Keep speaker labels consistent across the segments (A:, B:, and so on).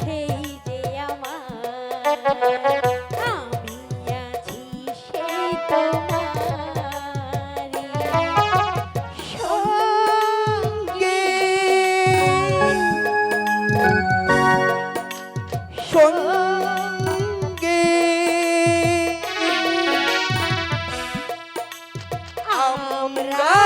A: সেই যে আমার আমি আছি সে সঙ্গে।
B: সঙ্গে। আমরা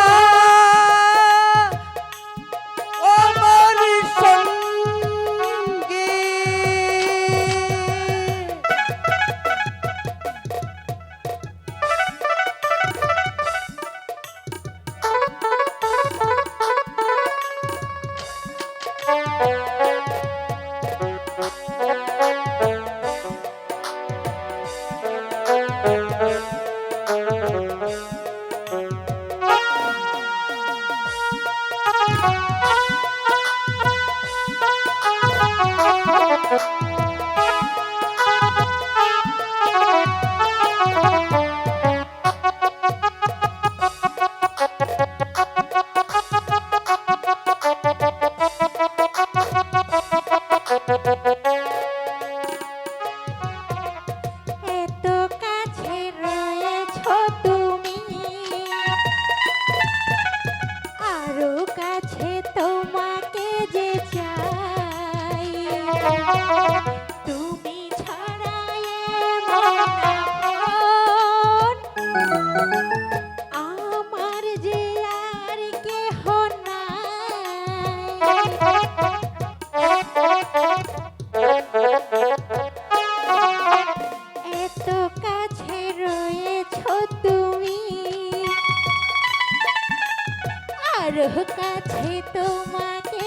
A: কাছে তোমাকে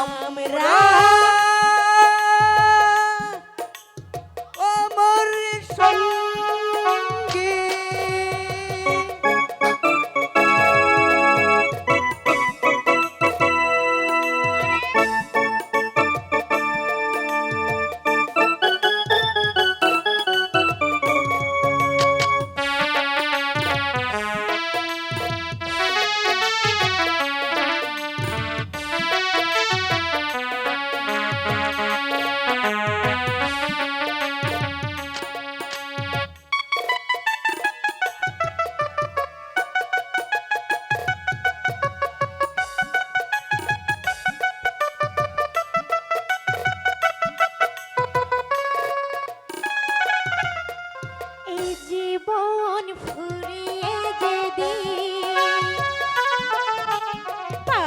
A: আমরা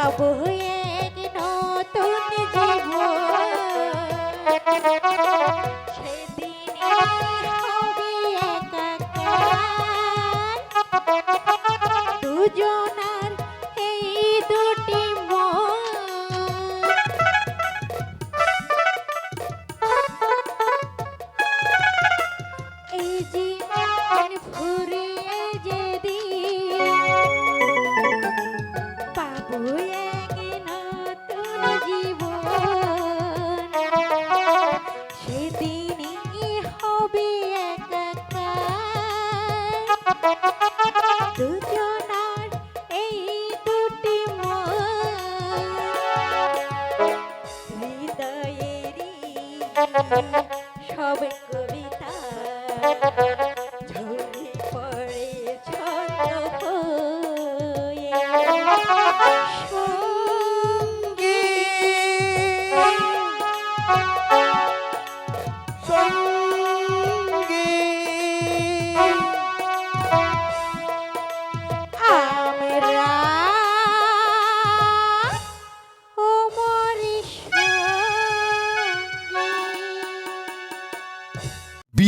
A: পাব এক নতুন জীবন। সেদিন হবে একাকার। দুজন সব কবিতা।